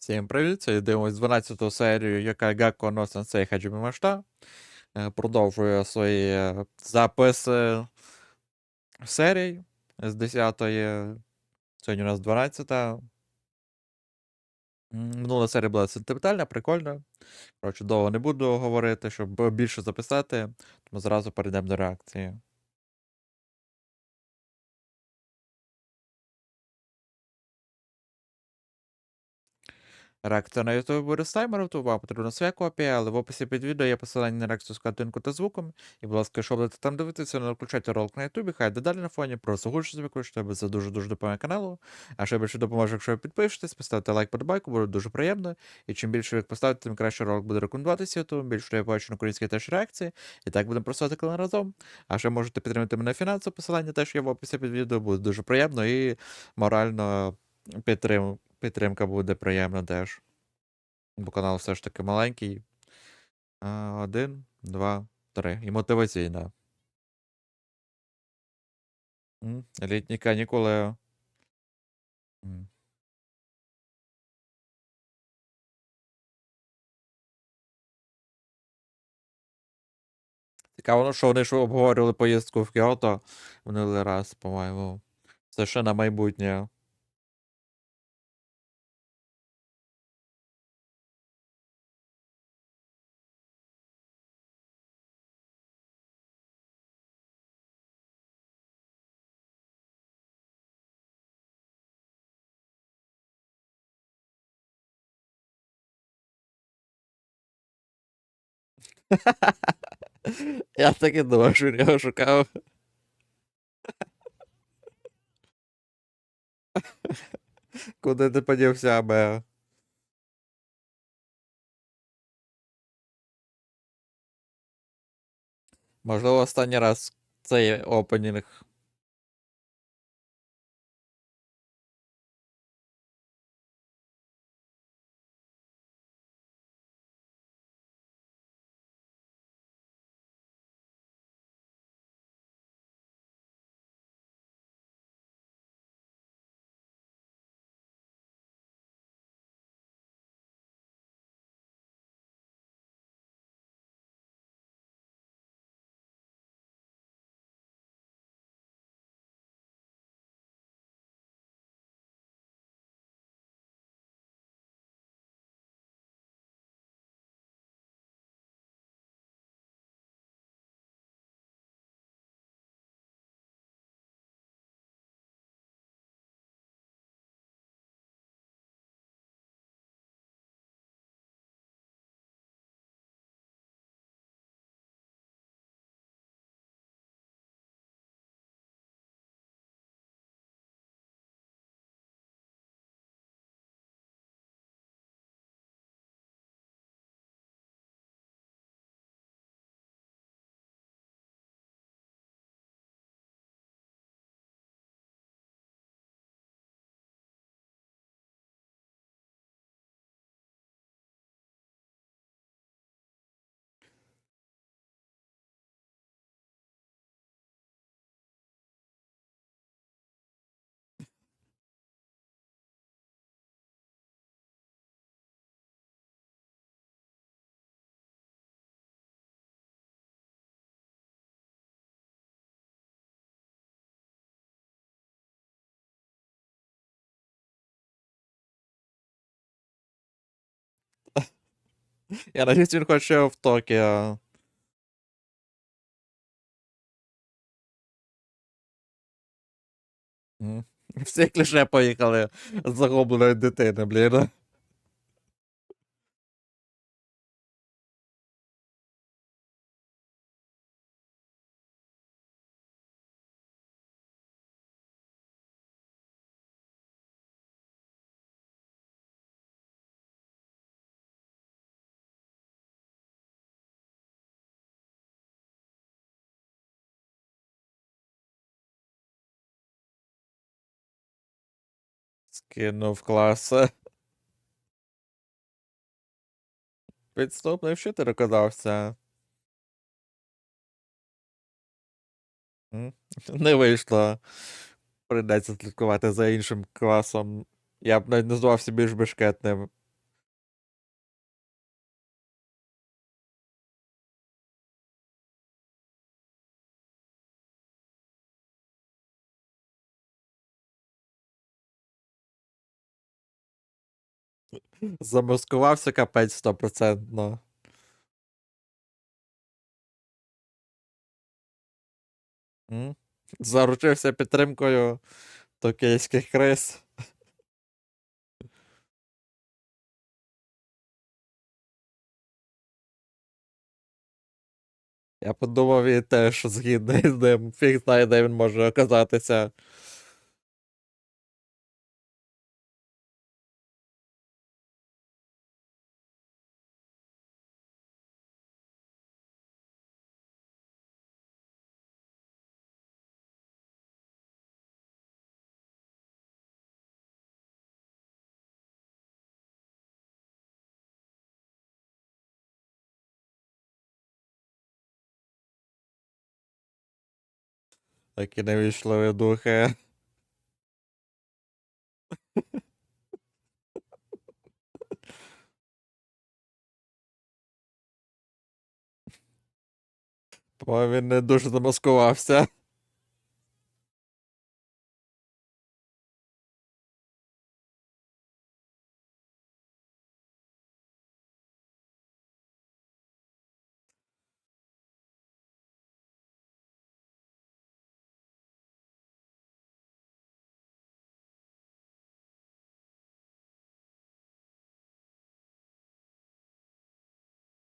Всім привіт! Це дивимось 12 серію, яка Гекко носить Сенсей Хаджімі Машта. Е, Продовжує свої е, записи серій з 10-ї. Сьогодні у нас 12-та. Минула серія була сентиментальна, прикольна. Коротше, довго не буду говорити, щоб більше записати, тому зразу перейдемо до реакції. Реакція на YouTube буде з таймером, то вам потрібна своя копія, але в описі під відео є посилання на реакцію з картинкою та звуком. І, будь ласка, якщо будете там дивитися, не включайте ролик на YouTube, хай йде далі на фоні, просто гучно собі бо це дуже-дуже допомагає каналу. А ще більше допоможе, якщо ви підпишетесь, поставите лайк подобайку, буде дуже приємно. І чим більше ви поставите, тим краще ролик буде рекомендуватися, то більше я бачу на українській теж реакції. І так будемо просувати канал разом. А ще можете підтримати мене фінансово, посилання теж є в описі під відео, буде дуже приємно і морально підтрим... підтримка буде приємна теж. Бо канал все ж таки маленький. Один, два, три. І мотиваційна. Літні канікули. Цікаво, ну, що вони ж обговорювали поїздку в Кіото минулий раз, по-моєму. Це ще на майбутнє. Я так і думав, що його шукав. Куди ти подівся, аби? Можливо, останній раз цей опенінг. Я надіюсь, він хоче в Токіо. Всі кліше поїхали з загубленої дитини, блін. Скинув клас. Підступний вчитель оказався. Не вийшло. Прийдеться слідкувати за іншим класом. Я б навіть назвався більш бешкетним. Замаскувався капець стопроцентно. Заручився підтримкою токійських крис. Я подумав і теж згідний з ним. Фіг знає, де він може оказатися. Такі невічливі духи. Бо він не дуже замаскувався.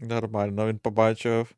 Нормально, він побачив.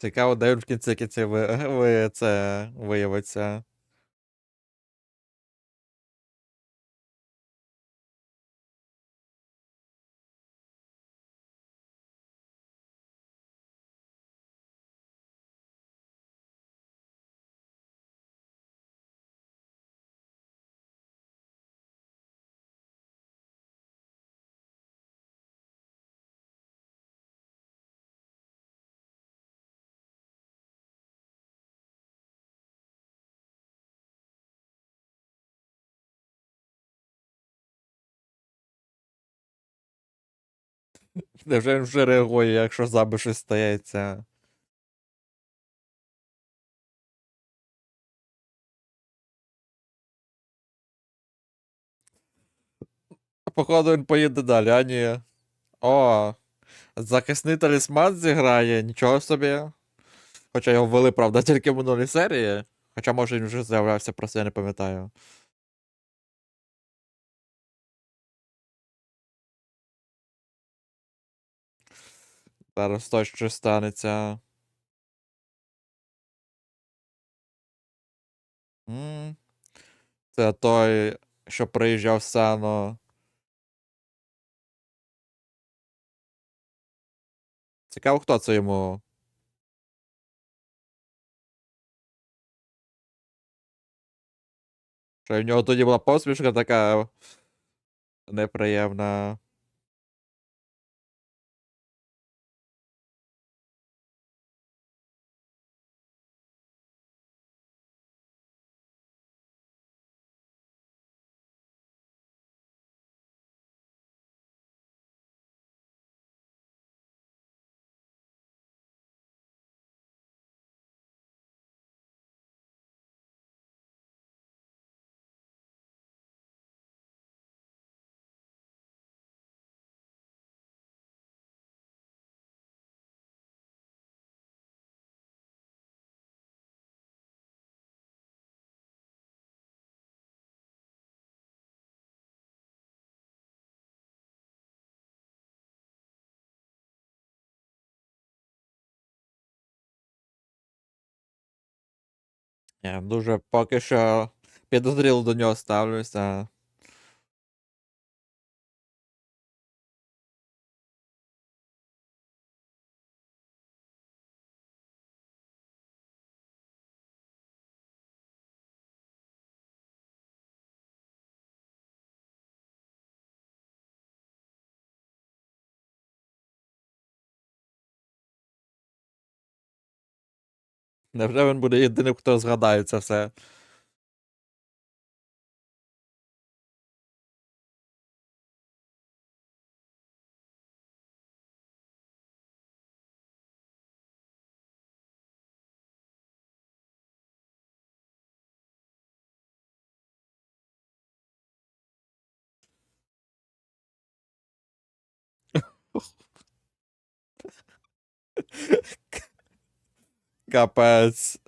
Цікаво, де в кінці кінці ви, ви це виявиться. Невже він вже реагує, якщо з нами щось стається? Походу він поїде далі, а ні. О, захисний талісман зіграє, нічого собі. Хоча його ввели, правда, тільки в минулій серії. Хоча, може, він вже з'являвся, просто я не пам'ятаю. Зараз то що станеться. М, Це той, що приїжджав Сано. Цікаво, хто це йому. Що в нього тоді була посмішка така неприємна. Я дуже поки що підозріло до нього ставлюся. Невже він буде єдиним, хто згадає це все? Капець.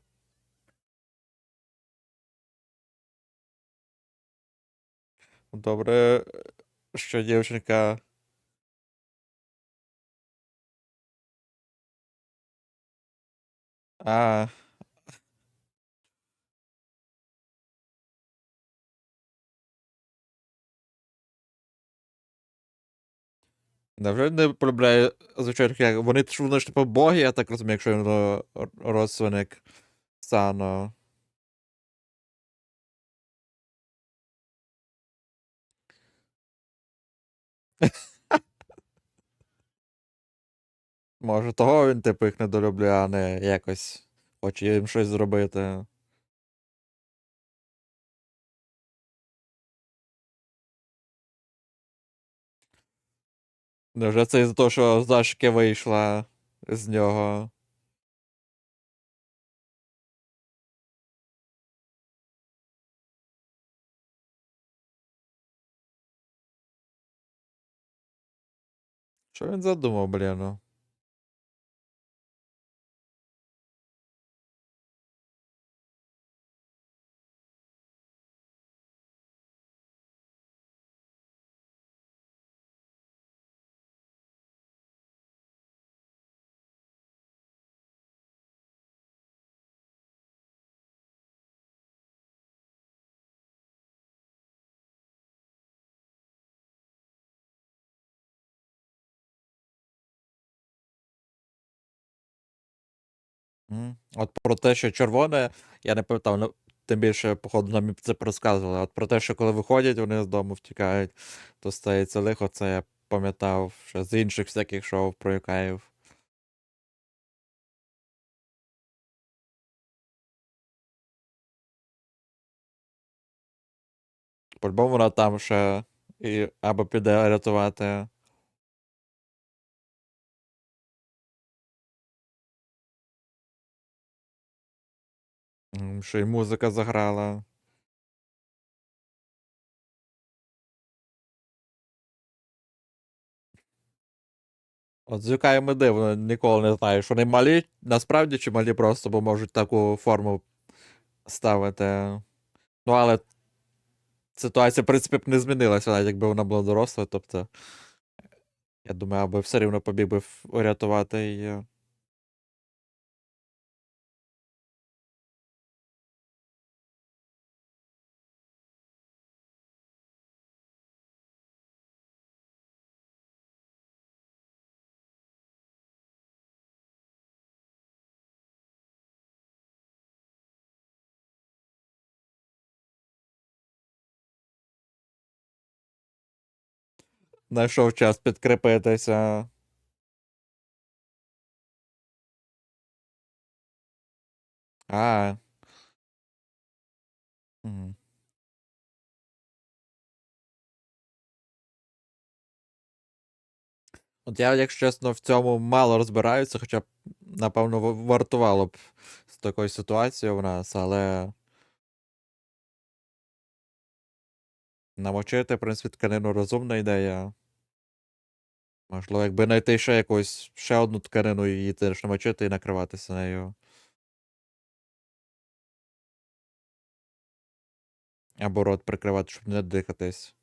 Добре, що дівчинка. А. Невже не полюбляє звичайних як. Вони ж вони ж типу боги, я так розумію, якщо він ро- родственник Сано. Може, того він, типу, їх недолюблює, а не якось хоче їм щось зробити. Невже це із-за того, що Зашки вийшла з нього? Що він задумав, блін? От про те, що червоне, я не пам'ятав, ну, тим більше, походу, нам це розказували. От про те, що коли виходять, вони з дому втікають, то стається лихо, це я пам'ятав ще з інших всяких шоу про Юкаїв. По-любому вона там ще і або піде рятувати. Що й музика заграла. От з Юкаями дивно, ніколи не знаю, що вони малі насправді чи малі просто, бо можуть таку форму ставити. Ну, але ситуація, в принципі, б не змінилася, навіть якби вона була доросла, тобто. Я думаю, аби все рівно побіг би урятувати її. Знайшов час підкріпитися. А. От я, якщо чесно, в цьому мало розбираюся, хоча б, напевно, вартувало б з такою ситуацією в нас, але. Намочити, в принципі, тканину розумна ідея. Можливо, якби знайти ще якусь ще одну тканину і її теж намочити і накриватися нею. Або рот прикривати, щоб не дихатись.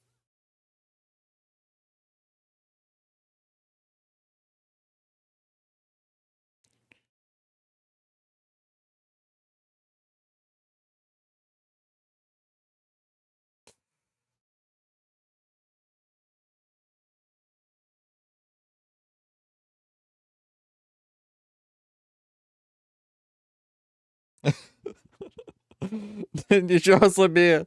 Нічого собі.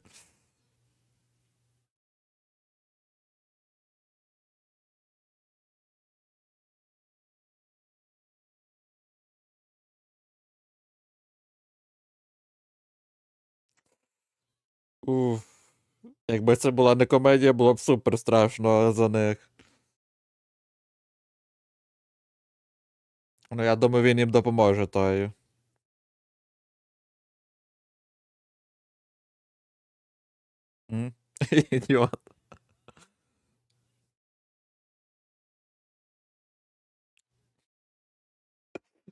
Уф. Якби це була не комедія, було б супер страшно за них. Ну, я думаю, він їм допоможе тою. М? Ідіот.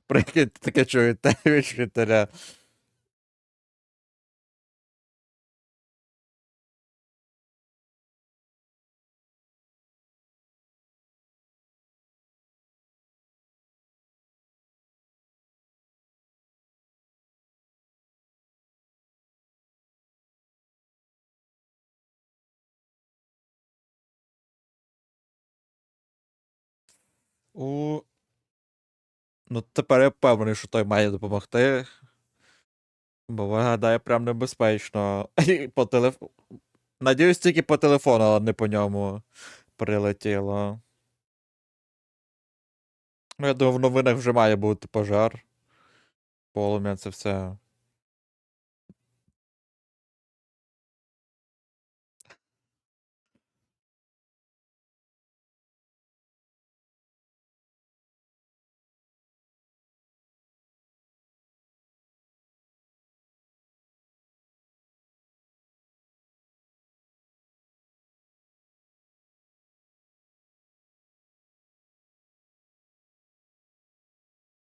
Прикинь, таке чуєте від вчителя. У. Ну, тепер я впевнений, що той має допомогти. Бо виглядає прям небезпечно. По телеф... Надіюсь, тільки по телефону, але не по ньому прилетіло. Ну, я думаю, в новинах вже має бути пожар. Полум'я це все.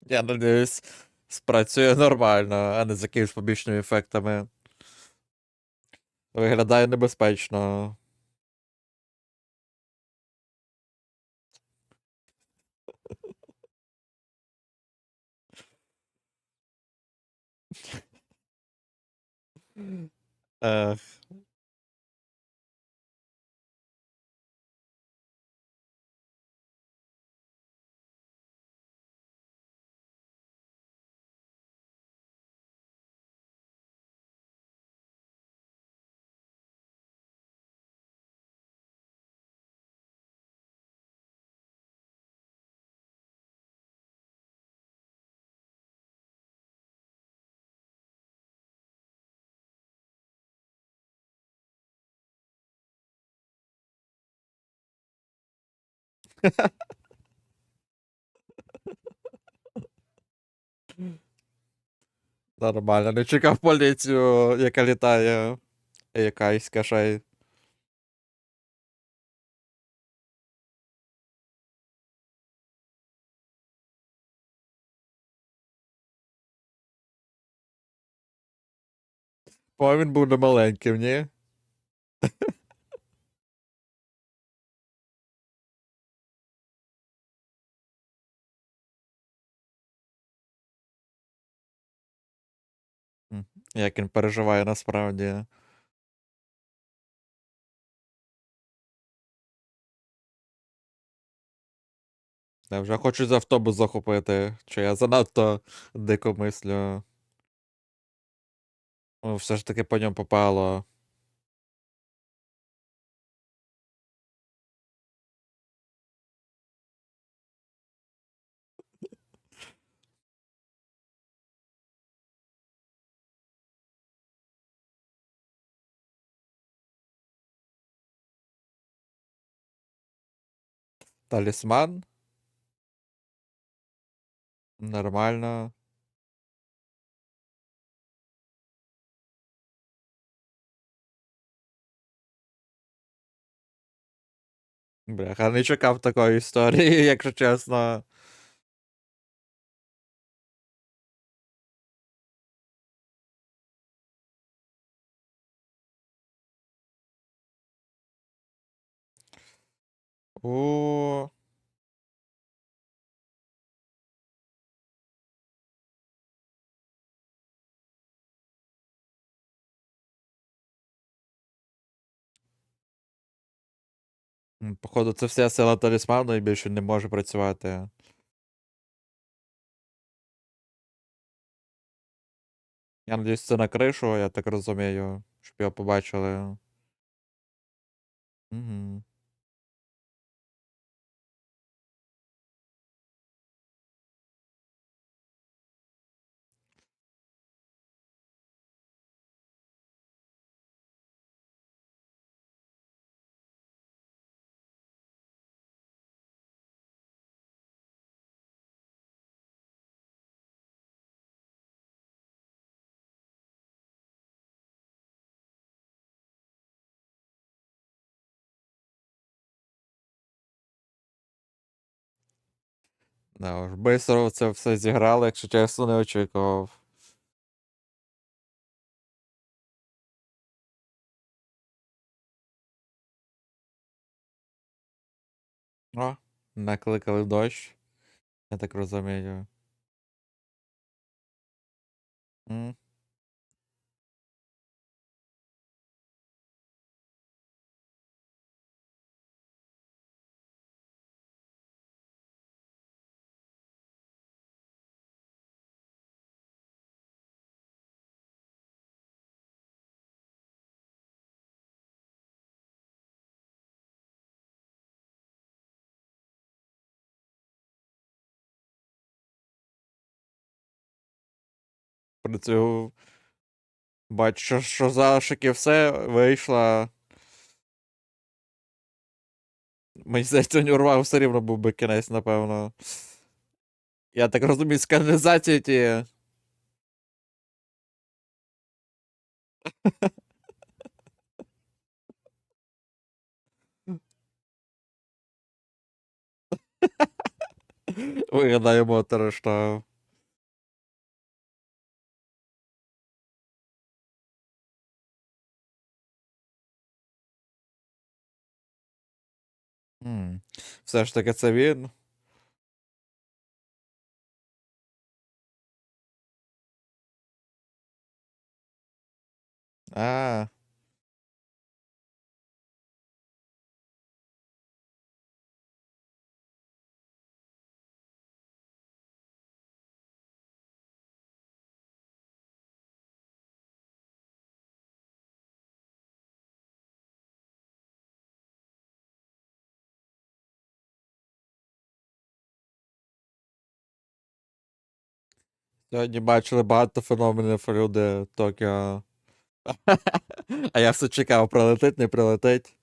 Я надіюсь, спрацює нормально, а не з якимись побічними ефектами. Виглядає небезпечно. Ех. Нормально, не чекав поліцію, яка літає. Якась кашай. По він був немаленьким, ні? Як він переживає насправді. Я вже хочу з автобус захопити, чи я занадто дико мислю. Все ж таки по ньому попало. Талісман? Нормально. Бляха, не чекав такої історії, якщо чесно. О. Походу, це вся сила талісману і більше не може працювати. Я надіюсь, це на кришу, я так розумію, щоб його побачили. Угу. Да, бистро це все зіграли, якщо чесно, не очікував. О, накликали дощ. Я так розумію. М. Працюю. Бачу, що, що залишки все вийшло. Мені здається, урвав все рівно був би кінець, напевно. Я так розумію, з каналізації ті. Виглядає моторошно. М, Все ж таки це він. А, сьогодні бачили багато феноменів люди Токіо. А я все чекав, прилетить, не прилетить.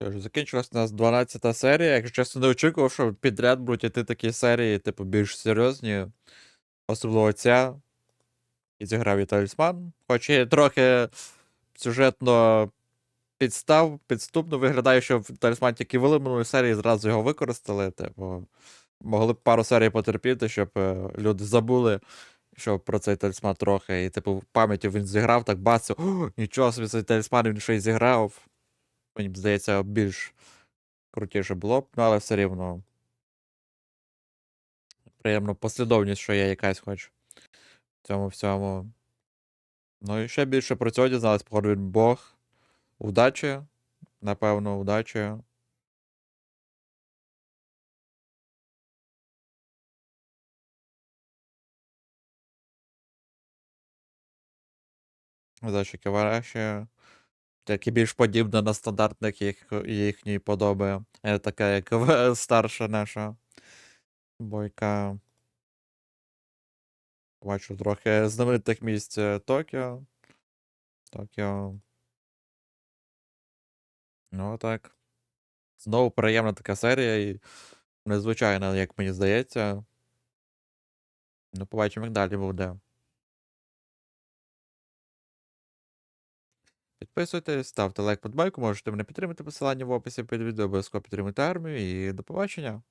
Закінчилась у нас 12 серія. Якщо чесно, не очікував, що підряд будуть іти такі серії, типу, більш серйозні. Особливо ця. І зіграв і талісман. Хоч і трохи сюжетно підстав, підступно виглядає, що в талісман тільки вели минулої серії, зразу його використали. Типу, могли б пару серій потерпіти, щоб е, люди забули, що про цей талісман трохи. І, типу, в пам'яті він зіграв, так бацав, О, нічого собі цей талісман він ще й зіграв. Мені б здається, більш крутіше було б, ну, але все рівно. Приємно послідовність, що є якась хоч в цьому всьому. Ну і ще більше про цього дізналась, походу він Бог. Удачі. Напевно, удачі. Удачі Ківараші. Такі більш подібне на стандартних їх, їхньої подоби. Така, як старша наша бойка. Бачу трохи знаменитих місць е, Токіо. Токіо. Ну, так. Знову приємна така серія. І незвичайна, як мені здається. Ну, побачимо, як далі буде. Підписуйтесь, ставте лайк, подбайку, можете мене підтримати посилання в описі під відео, обов'язково підтримуйте армію і до побачення.